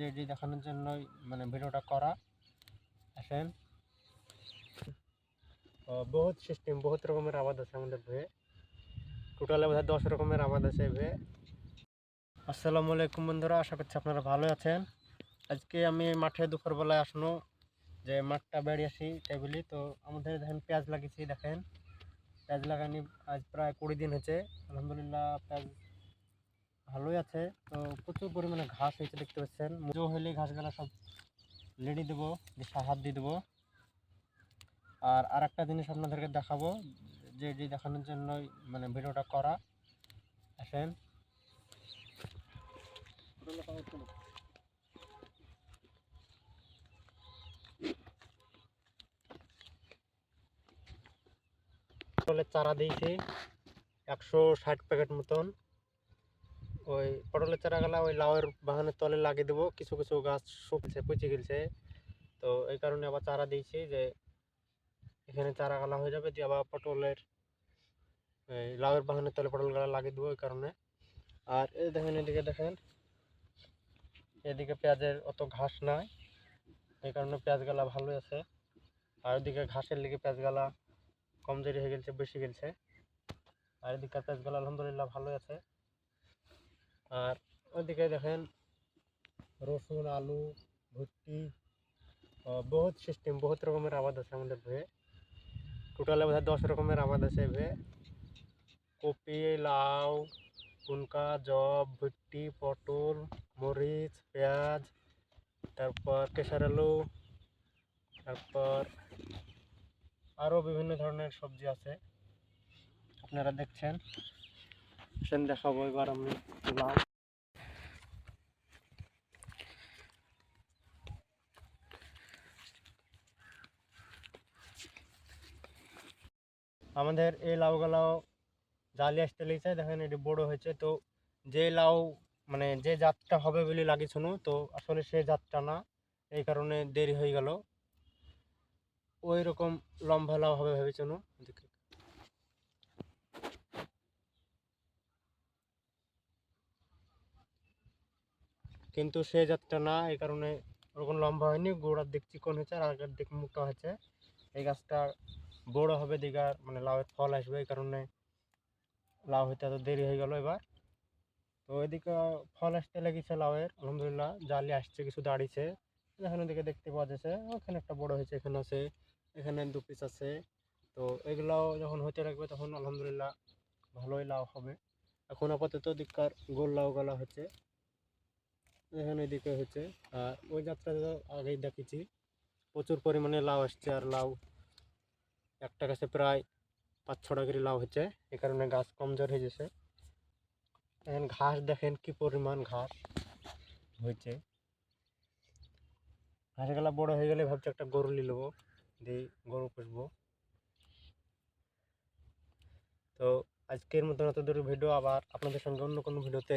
যেটি দেখানোর জন্যই মানে ভিডিওটা করা। আসেন। বহুত সিস্টেম বহুত রকমের আবাদ আছে আমাদের ভয়ে টোটালে বোধহয় দশ রকমের আবাদ আছে ভয়ে আসসালামু আলাইকুম বন্ধুরা, আশা করছি আপনারা ভালো আছেন। আজকে আমি মাঠে দুপুরবেলায় আসনো, যে মাঠটা বেড়ে আসি তাই বলি তো আমাদের দেখেন পেঁয়াজ লাগিয়েছি, দেখেন। পেঁয়াজ লাগানি আজ প্রায় কুড়ি দিন হয়েছে। আলহামদুলিল্লাহ পেঁয়াজ ভালোই আছে। তো প্রচুর পরিমাণে ঘাস হয়েছে দেখতে পাচ্ছেন। মুজো হলে ঘাসগুলা সব লেডি দেবো দিয়ে দিয়ে দেবো। আর আর একটা জিনিস আপনাদেরকে দেখাবো, যে যেটি দেখানোর জন্যই মানে ভিডিওটা করা। আসেন। চারা দিয়েছি, একশো ষাট প্যাকেট মতন। ওই পটলের চারাগুলা ওই লাউয়ের বাগানের তলে লাগিয়ে দেবো। কিছু কিছু গাছ শুকছে পচে গেছে তো এই কারণে আবার চারা দিয়েছি যে এখানে চারা গালা হয়ে যাবে, দিয়ে আবার পটলের লাউয়ের বাগানের তলে পটল গালা লাগিয়ে দেবো ওই কারণে। আর এই দেখেন, এদিকে দেখেন, এদিকে পেঁয়াজের অত ঘাস নাই। এই কারণে পেঁয়াজ গালা ভালোই আছে। আর ওদিকে ঘাসের লিগে পেঁয়াজ গালা কমজোরি হয়ে গেছে বেশি গেছে আর এদিকে পেঁয়াজ গালা আলহামদুলিল্লাহ ভালোই আছে। আর ওইদিকে দেখেন রসুন, আলু, ভুট্টি বহুত সিস্টেম বহুত রকমের আবাদ আছে আমাদের ভয়ে টোটালে বোধহয় দশ রকমের আবাদ আছে ভয়ে কপি, লাউ কুনকা জব, ভুট্টি, পটল, মরিচ, পেঁয়াজ, তারপর কেশর আলু, তারপর আরও বিভিন্ন ধরনের সবজি আছে। আপনারা দেখছেন। সেন দেখাবো এবার আমি লাউ আমাদের এই লাউগুলাও জালি আসতে লেগেছে, দেখেন এটি বড় হয়েছে। তো যে লাউ মানে যে জাতটা হবে বলে লাগিয়েছিল তো আসলে সে জাতটা না, এই কারণে দেরি হয়ে গেল। ওই রকম লম্বা লাউ হবে ভেবেছিল কিন্তু সে জাতটা না, এই কারণে ওরকম লম্বা হয়নি, গোড়ার দিক চিকন হয়েছে আর আগের দিক মোটা হয়েছে। এই গাছটা বড় হবে দিঘার মানে লাউয়ের ফল আসবে, এই কারণে লাউ হইতে এত দেরি হয়ে গেল এবার। তো এদিকে ফল আসতে লেগেছে লাউয়ের, আলহামদুলিল্লাহ, জালি আসছে, কিছু দাঁড়িয়েছে। এখানে দিকে দেখতে পাওয়া যাচ্ছে, ওখানে একটা বড় হয়েছে, এখানে আছে, এখানে দু পিস আছে। তো এগুলাও যখন হতে লাগবে তখন আলহামদুলিল্লাহ ভালোই লাউ হবে। এখন আপাতত দিককার গোল লাউ গলা হচ্ছে। এখানে এদিকে হচ্ছে। আর ওই যাত্রা তো আগেই দেখেছি, প্রচুর পরিমাণে লাউ আসছে, আর লাউ একটা গাছে প্রায় পাঁচ ছটা করে লাউ হচ্ছে। এই কারণে গাছ কমজোর হয়ে গেছে। এখন ঘাস দেখেন কি পরিমাণ ঘাস হয়েছে। ঘাসগুলা বড় হয়ে গেলে ভাবছি একটা গরু নিয়ে নেব, দিয়ে গরু পুষবো। তো আজকের মতন এত দূরের ভিডিও, আবার আপনাদের সঙ্গে অন্য কোনো ভিডিওতে